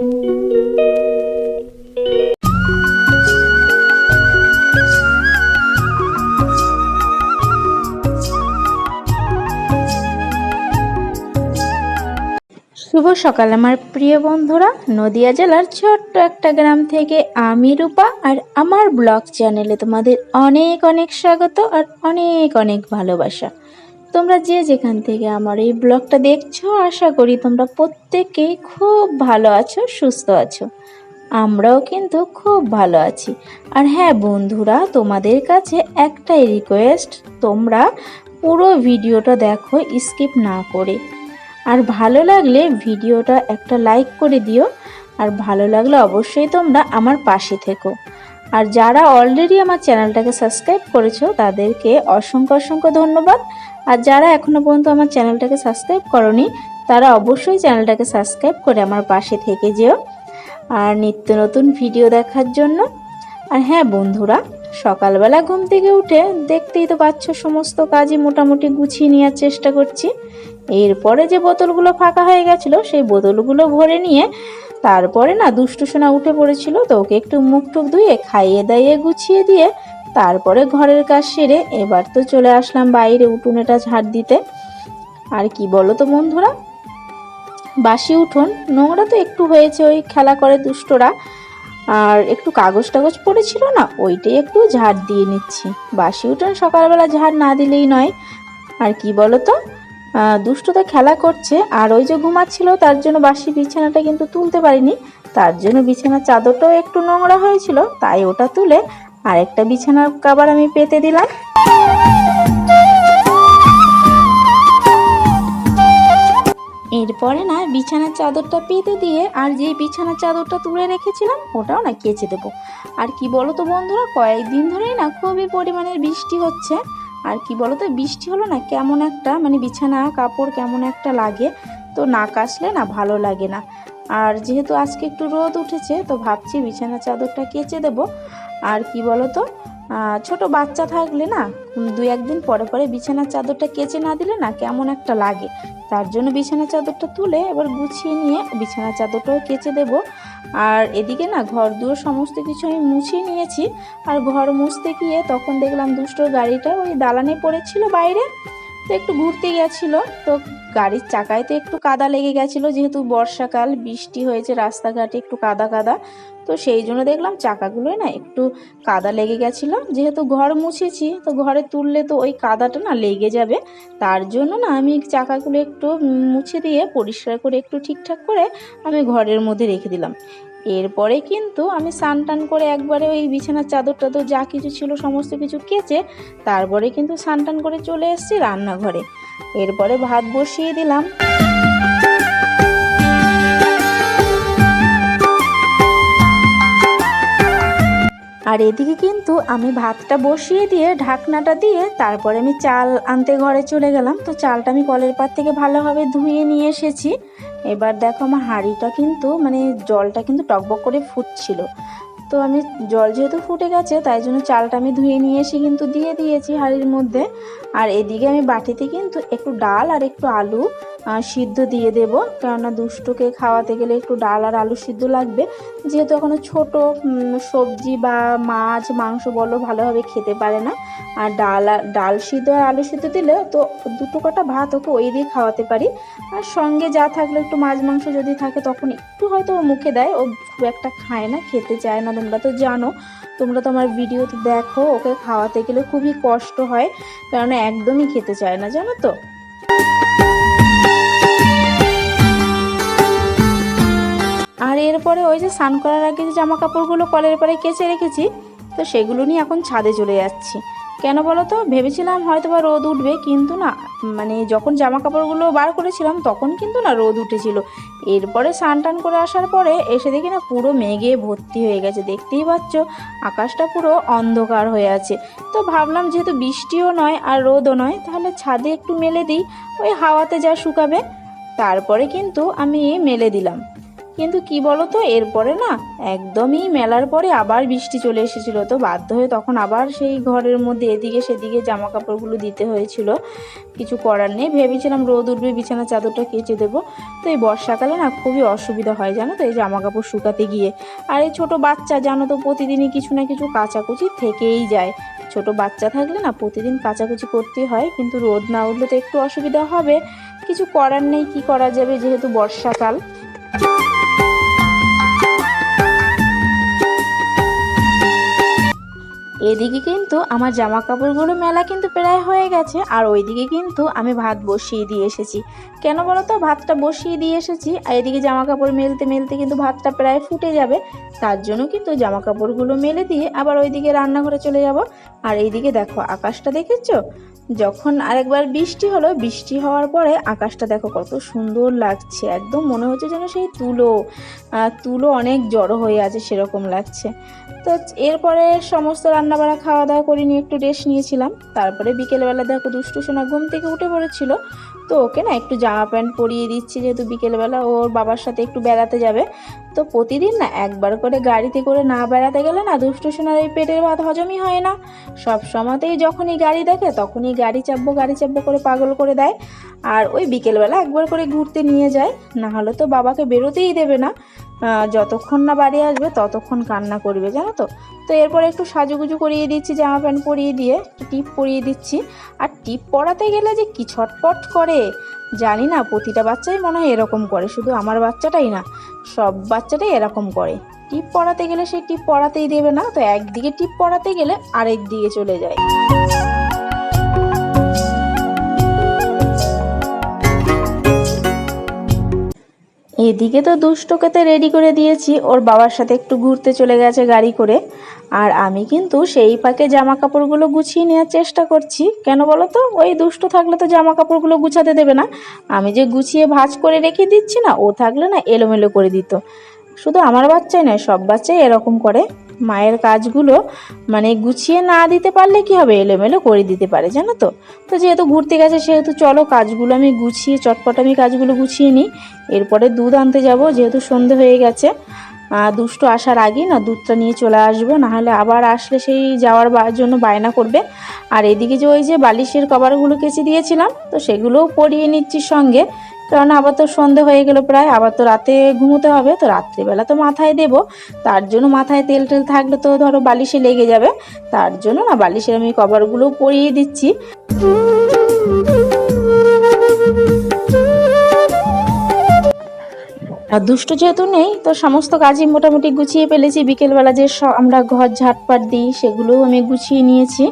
শুভ সকাল, আমার প্রিয় বন্ধুরা। নদিয়া জেলার ছোট্ট একটা গ্রাম থেকে আমি রূপা আর আমার ব্লগ চ্যানেলে তোমাদের অনেক অনেক স্বাগত আর অনেক অনেক ভালোবাসা। তোমরা যে যেখান থেকে আমার এই ব্লগটা দেখছ, আশা করি তোমরা প্রত্যেকেই খুব ভালো আছো, সুস্থ আছো। আমরাও কিন্তু খুব ভালো আছি। আর হ্যাঁ বন্ধুরা, তোমাদের কাছে একটাই রিকোয়েস্ট তোমরা পুরো ভিডিওটা দেখো স্কিপ না করে। আর ভালো লাগলে ভিডিওটা একটা লাইক করে দিও, আর ভালো লাগলে অবশ্যই তোমরা আমার পাশে থেকো। আর যারা অলরেডি আমার চ্যানেলটাকে সাবস্ক্রাইব করেছ, তাদেরকে অসংখ্য অসংখ্য ধন্যবাদ। আর যারা এখনও পর্যন্ত আমার চ্যানেলটাকে সাবস্ক্রাইব করনি, তারা অবশ্যই চ্যানেলটাকে সাবস্ক্রাইব করে আমার পাশে থেকে যেও। আর নিত্য নতুন ভিডিও দেখার জন্য। আর হ্যাঁ বন্ধুরা, সকালবেলা ঘুম থেকে উঠে দেখতেই তো পাচ্ছ সমস্ত কাজই মোটামুটি গুছিয়ে নেওয়ার চেষ্টা করছি। এরপরে যে বোতলগুলো ফাঁকা হয়ে গেছিল, সেই বোতলগুলো ভরে নিয়ে তারপরে না দুষ্টু সোনা উঠে পড়েছিল তো ওকে একটু মুখ টুক ধুয়ে খাইয়ে দাইয়ে গুছিয়ে দিয়ে তারপরে ঘরের কাজ সেরে এবার তো চলে আসলাম বাইরে উঠোনেটা ঝাড় দিতে। আর কি বলো তো বন্ধুরা? বাসি উঠোন, নোংরা তো একটু হয়েছে ওই খেলা করে দুষ্টরা। আর একটু কাগজ টাগজ পড়েছিল না, ওইটাই একটু ঝাড় দিয়ে নিচ্ছি। বাসি উঠোন সকালবেলা ঝাড় না দিলেই নয়। আর কি বলো তো? আহ, দুষ্টু তো খেলা করছে আর ওই যে ঘুমাচ্ছিল তার জন্য বাসি বিছানাটা কিন্তু তুলতে পারিনি। তার জন্য বিছানার চাদরটাও একটু নোংরা হয়েছিল তাই ওটা তুলে আরেকটা বিছানার কাবার আমি পেতে দিলাম। এরপরে না বিছানার চাদরটা পেতে দিয়ে আর যে বিছানার চাদরটা তুলে রেখেছিলাম ওটাও না কেচে দেবো। আর কি বলো তো বন্ধুরা কয়েকদিন ধরেই না খুবই পরিমাণের বৃষ্টি হচ্ছে। আর কি বলো তো বৃষ্টি হলো না কেমন একটা মানে বিছানা, কাপড় কেমন একটা লাগে। তো না কাচলে না ভালো লাগে না। আর যেহেতু আজকে একটু রোদ উঠেছে, তো ভাবছি বিছানা চাদরটা কেচে দেব। আর কি বলো তো ছোট বাচ্চা থাকলে না, দু একদিন পরে পরে বিছানার চাদরটা কেচে না দিলে না কেমন একটা লাগে। তার জন্য বিছানার চাদরটা তুলে এবার গুছিয়ে নিয়ে বিছানার চাদরটাও কেচে দেব। আর এদিকে না ঘর দুয়ার সমস্ত কিছু আমি মুছিয়ে নিয়েছি। আর ঘর মুছতে গিয়ে তখন দেখলাম দুষ্টর গাড়িটা ওই দালানে পড়েছিল বাইরে। তো একটু ঘুরতে গেছিল তো গাড়ির চাকায় তো একটু কাদা লেগে গেছিল, যেহেতু বর্ষাকাল, বৃষ্টি হয়েছে, রাস্তাঘাটে একটু কাদা কাদা। তো সেই জন্য দেখলাম চাকাগুলোয় না একটু কাদা লেগে গেছিল। যেহেতু ঘর মুছেছি, তো ঘরে তুললে তো ওই কাদাটা না লেগে যাবে। তার জন্য না আমি চাকাগুলো একটু মুছে দিয়ে, পরিষ্কার করে একটু ঠিকঠাক করে আমি ঘরের মধ্যে রেখে দিলাম। এরপরে কিন্তু আমি স্নান টান করে একবারে ওই বিছানার চাদর টাদর যা কিছু ছিল, সমস্ত কিছু কেচে তারপরে কিন্তু স্নান টান করে চলে এসেছি রান্নাঘরে। এরপরে ভাত বসিয়ে দিলাম। আর এদিকে কিন্তু আমি ভাতটা বসিয়ে দিয়ে, ঢাকনাটা দিয়ে তারপরে আমি চাল আনতে ঘরে চলে গেলাম। তো চালটা আমি কলের পার থেকে ভালোভাবে ধুয়ে নিয়ে এসেছি। এবার দেখো আমার হাঁড়িটা কিন্তু মানে জলটা কিন্তু টকবক করে ফুটছিল। তো আমি জল যেহেতু ফুটে গেছে, তাই জন্য চালটা আমি ধুয়ে নিয়ে এসে কিন্তু দিয়ে দিয়েছি হাঁড়ির মধ্যে। আর এদিকে আমি বাটিতে কিন্তু একটু ডাল আর একটু আলু সিদ্ধ দিয়ে দেব। কেননা দুষ্টুকে খাওয়াতে গেলে একটু ডাল আর আলু সিদ্ধ লাগবে। যেহেতু এখনও ছোট সবজি বা মাছ, মাংস বলো ভালোভাবে খেতে পারে না। আর ডাল ডাল সিদ্ধ আর আলু সিদ্ধ দিলে তো দুটো কটা ভাত ওকে ওই দিয়ে খাওয়াতে পারি। আর সঙ্গে যা থাকলে একটু মাছ, মাংস যদি থাকে তখন একটু হয়তো ও মুখে দেয়। ও খুব একটা খায় না, খেতে চায় না। তোমরা তো জানো, তোমরা তো আমার ভিডিওতে দেখো, ওকে খাওয়াতে গেলে খুবই কষ্ট হয়। কারণ একদমই খেতে চায় না, জানো তো? এরপরে ওই যে স্নান করার আগে যে জামা কাপড়গুলো কলের পরে কেচে রেখেছি, তো সেগুলো নিয়ে এখন ছাদে চলে যাচ্ছি। কেন বলো তো? ভেবেছিলাম হয়তো বা রোদ উঠবে, কিন্তু না মানে যখন জামা কাপড়গুলো বার করেছিলাম তখন কিন্তু না রোদ উঠেছিল। এরপরে স্নান টান করে আসার পরে এসে দেখি না পুরো মেঘে ভর্তি হয়ে গেছে। দেখতেই পাচ্ছ, আকাশটা পুরো অন্ধকার হয়ে আছে। তো ভাবলাম যেহেতু বৃষ্টিও নয় আর রোদও নয়, তাহলে ছাদে একটু মেলে দিই। ওই হাওয়াতে যা শুকাবে, তারপরে কিন্তু আমি মেলে দিলাম। কিন্তু কি বলো তো এরপরে না একদমই মেলার পরে আবার বৃষ্টি চলে এসেছিল। তো বাধ্য হয়ে তখন আবার সেই ঘরের মধ্যে এদিকে সেদিকে জামা কাপড়গুলো দিতে হয়েছিল। কিছু করার নেই, ভেবেছিলাম রোদ উঠবে বিছানা চাদরটা কেচে দেবো। তো এই বর্ষাকালে না খুবই অসুবিধা হয়, জানো তো, এই জামা কাপড় শুকাতে গিয়ে। আর এই ছোটো বাচ্চা, জানো তো, প্রতিদিনই কিছু না কিছু কাচাকুচি থেকেই যায়। ছোট বাচ্চা থাকলে না প্রতিদিন কাচাকুচি করতে হয়, কিন্তু রোদ না উঠলে তো একটু অসুবিধা হবে। কিছু করার নেই, কি করা যাবে যেহেতু বর্ষাকাল। এদিকে কিন্তু আমার জামা কাপড়গুলো মেলা কিন্তু প্রায় হয়ে গেছে, আর ওইদিকে কিন্তু আমি ভাত বসিয়ে দিয়ে এসেছি। কেন বলো তো? ভাতটা বসিয়ে দিয়ে এসেছি, আর এদিকে জামা কাপড় মেলতে মেলতে কিন্তু ভাতটা প্রায় ফুটে যাবে, তার জন্য কিন্তু জামা কাপড়গুলো মেলে দিয়ে আবার ওইদিকে রান্নাঘরে চলে যাব। আর এইদিকে দেখো, আকাশটা দেখেছ? যখন আরেকবার বৃষ্টি হলো, বৃষ্টি হওয়ার পরে আকাশটা দেখো কত সুন্দর লাগছে, একদম মনে হচ্ছে যেন সেই তুলো তুলো অনেক জড়ো হয়ে আছে, সেরকম লাগছে। তো এরপরে সমস্ত রান্নাবাড়া খাওয়া দাওয়া করে নিয়ে একটু রেস্ট নিয়েছিলাম। তারপরে বিকেলবেলা দেখো দুষ্টু সোনা ঘুম থেকে উঠে পড়েছিল। তো ওকে না একটু জামা প্যান্ট পরিয়ে দিচ্ছি, যেহেতু বিকেলবেলা ওর বাবার সাথে একটু বেড়াতে যাবে। তো প্রতিদিন না একবার করে গাড়িতে করে না বেড়াতে গেলে না দুষ্টু সোনার এই পেটের ভাত হজমই হয় না। সব সময়তেই যখনই গাড়ি দেখে তখনই গাড়ি চাপবো গাড়ি চাপবো করে পাগল করে দেয়। আর ওই বিকেলবেলা একবার করে ঘুরতে নিয়ে যায়। না হলে তো বাবাকে বেরোতেই দেবে না। যতক্ষণ না বাড়ি আসবে, ততক্ষণ কান্না করবে, জানো তো? তো এরপর একটু সাজুগুজু করিয়ে দিচ্ছি, জামা প্যান্ট পরিয়ে দিয়ে টিপ পরিয়ে দিচ্ছি। আর টিপ পরাতে গেলে যে কি ছটপট করে, জানি না, প্রতিটা বাচ্চাই মনে হয় এরকম করে, শুধু আমার বাচ্চাটাই না, সব বাচ্চাটাই এরকম করে। টিপ পরাতে গেলে সেই টিপ পরাতেই দেবে না, তো একদিকে টিপ পরাতে গেলে আরেক দিকে চলে যায়। এদিকে তো দুষ্টকে তো রেডি করে দিয়েছি। ওর বাবার সাথে একটু ঘুরতে চলে গেছে গাড়ি করে। আর আমি কিন্তু সেই পাকে জামা কাপড়গুলো গুছিয়ে নেওয়ার চেষ্টা করছি। কেন বলো তো? ওই দুষ্ট থাকলে তো জামা কাপড়গুলো গুছাতে দেবে না। আমি যে গুছিয়ে ভাজ করে রেখে দিচ্ছি না, ও থাকলে না এলোমেলো করে দিত। শুধু আমার বাচ্চাই নয়, সব বাচ্চাই এরকম করে। মায়ের কাজগুলো মানে গুছিয়ে না দিতে পারলে কি হবে? এলোমেলো করে দিতে পারে, জানো তো? তো যেহেতু ঘুরতে গেছে, সেহেতু চলো কাজগুলো আমি গুছিয়ে, চটপট আমি কাজগুলো গুছিয়ে নিই। এরপরে দুধ আনতে যাব, যেহেতু সন্ধে হয়ে গেছে। দুষ্টু আসার আগেই না দুধটা নিয়ে চলে আসব, নাহলে আবার আসলে সেই যাওয়ার জন্য বায়না করবে। আর এদিকে যে ওই যে বালিশের কভারগুলো কেচে দিয়েছিলাম, তো সেগুলোও পরিয়ে নিচ্ছি সঙ্গে। কারণ আবার তো সন্ধে হয়ে গেল প্রায়, আবার তো রাতে ঘুমোতে হবে, তো রাত্রিবেলা তো মাথায় দেব। তার জন্য মাথায় তেল টেল থাকলে তো ধরো বালিশে লেগে যাবে, তার জন্য না বালিশের আমি কভারগুলো পরিয়ে দিচ্ছি। আর দুষ্টু যেহেতু নেই, তো সমস্ত কাজই মোটামুটি গুছিয়ে ফেলেছি। বিকেলবেলা যে আমরা ঘর ঝাটপাট দিই, সেগুলোও আমি গুছিয়ে নিয়েছি।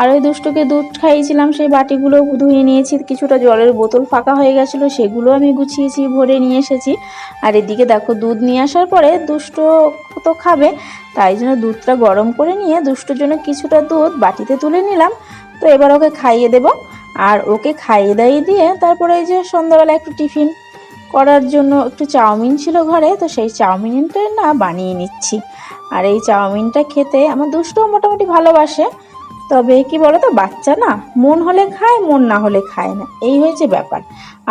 আর ওই দুষ্টুকে দুধ খাইয়েছিলাম, সেই বাটিগুলো ধুয়ে নিয়েছি। কিছুটা জলের বোতল ফাঁকা হয়ে গেছিল, সেগুলো আমি গুছিয়েছি, ভরে নিয়ে এসেছি। আর এদিকে দেখো, দুধ নিয়ে আসার পরে দুষ্ট তো খাবে, তাই জন্য দুধটা গরম করে নিয়ে দুষ্টুর জন্য কিছুটা দুধ বাটিতে তুলে নিলাম। তো এবার ওকে খাইয়ে দেব। আর ওকে খাইয়ে দাইয়ে দিয়ে তারপরে যে সন্ধ্যাবেলা একটু টিফিন করার জন্য একটু চাউমিন ছিল ঘরে, তো সেই চাউমিনটা না বানিয়ে নিচ্ছি। আর এই চাউমিনটা খেতে আমার দুষ্টও মোটামুটি ভালোবাসে, তবে কি বলো তো বাচ্চা না, মন হলে খায়, মন না হলে খায় না। এই হয়েছে ব্যাপার।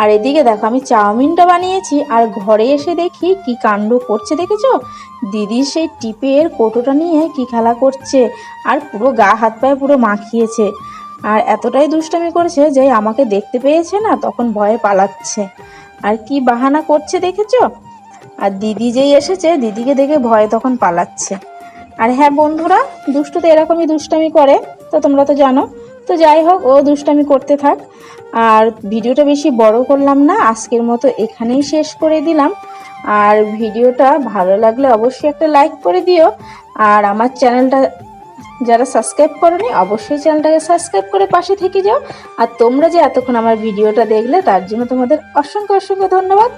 আর এদিকে দেখো, আমি চাউমিনটা বানিয়েছি, আর ঘরে এসে দেখি কি কাণ্ড করছে, দেখেছ? দিদি সেই টিপের কোটোটা নিয়ে কি খেলা করছে, আর পুরো গা হাত পায়ে পুরো মাখিয়েছে। আর এতটাই দুষ্টামি করেছে যে আমাকে দেখতে পেয়েছে না, তখন ভয়ে পালাচ্ছে। আর কি বাহানা করছে দেখেছ? আর দিদি যেই এসেছে, দিদিকে দেখে ভয়ে তখন পালাচ্ছে। আর হ্যাঁ বন্ধুরা, দুষ্টু তো এরকমই দুষ্টামি করে, তো তোমরা তো জানো। তো যাই হোক, ও দুষ্টামি করতে থাক। আর ভিডিওটা বেশি বড় করলাম না, আজকের মতো এখানেই শেষ করে দিলাম। আর ভিডিওটা ভালো লাগলে অবশ্যই একটা লাইক করে দিও। আর আমার চ্যানেলটা যারা সাবস্ক্রাইব করনি, অবশ্যই চ্যানেলটাকে সাবস্ক্রাইব করে পাশে থেকে যাও। আর তোমরা যে এতক্ষণ আমার ভিডিওটা দেখলে, তার জন্য তোমাদের অসংখ্য অসংখ্য ধন্যবাদ।